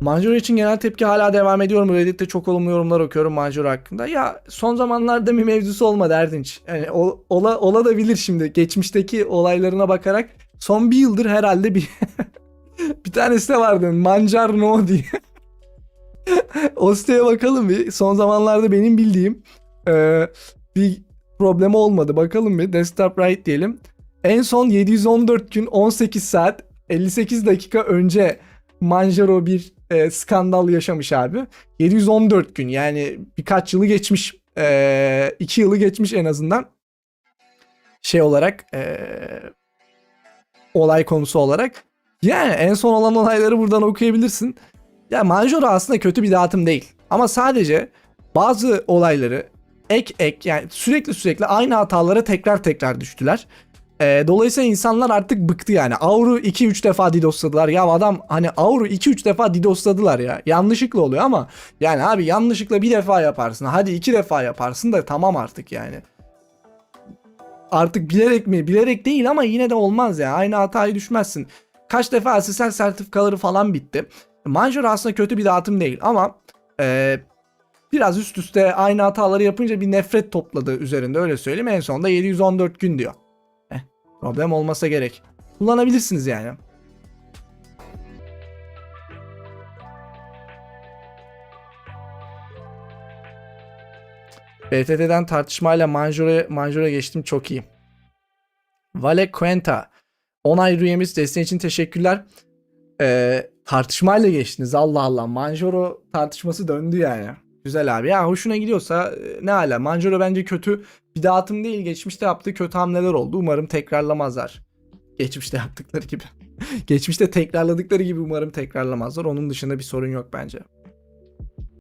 Manjuro için genel tepki hala devam ediyor mu? Reddit'te çok olumlu yorumlar okuyorum Manjuro hakkında. Ya son zamanlarda bir mevzusu olmadı Erdinç. Yani o, ola, ola da bilir şimdi. Geçmişteki olaylarına bakarak son bir yıldır herhalde bir bir tanesi de vardı. Mancar no diye. o siteye bakalım bir. Son zamanlarda benim bildiğim e, bir problemi olmadı. Bakalım bir. Desktop right diyelim. En son 714 gün 18 saat 58 dakika önce Manjaro bir e, skandal yaşamış abi. 714 gün yani birkaç yılı geçmiş. 2 yılı geçmiş en azından. Şey olarak e, olay konusu olarak. Yani en son olan olayları buradan okuyabilirsin. Ya Manjaro aslında kötü bir dağıtım değil. Ama sadece bazı olayları ek ek yani sürekli sürekli aynı hatalara tekrar tekrar düştüler. Ee, dolayısıyla insanlar artık bıktı yani. Auru 2-3 defa DDoS'ladılar. Ya adam hani Auru 2-3 defa DDoS'ladılar ya. Yanlışlıkla oluyor ama yani abi yanlışlıkla bir defa yaparsın. Hadi iki defa yaparsın da tamam artık yani. Artık bilerek mi? Bilerek değil ama yine de olmaz ya. Aynı hatayı düşmezsin. Kaç defa SSL sertifikaları falan bitti. Manjaro aslında kötü bir dağıtım değil ama e, biraz üst üste aynı hataları yapınca bir nefret topladı üzerinde öyle söyleyeyim. En sonunda 714 gün diyor. Problem olmasa gerek. Kullanabilirsiniz yani. BTT'den tartışmayla Manjur'a Manjur'a geçtim çok iyi. Vale Cuenta 10 ay üyemiz desteğin için teşekkürler. Ee, tartışmayla geçtiniz Allah Allah. Manjoro tartışması döndü yani. Güzel abi. Ya hoşuna gidiyorsa e, ne hala. Manjoro bence kötü bir dağıtım değil. Geçmişte yaptığı kötü hamleler oldu. Umarım tekrarlamazlar. Geçmişte yaptıkları gibi. Geçmişte tekrarladıkları gibi umarım tekrarlamazlar. Onun dışında bir sorun yok bence.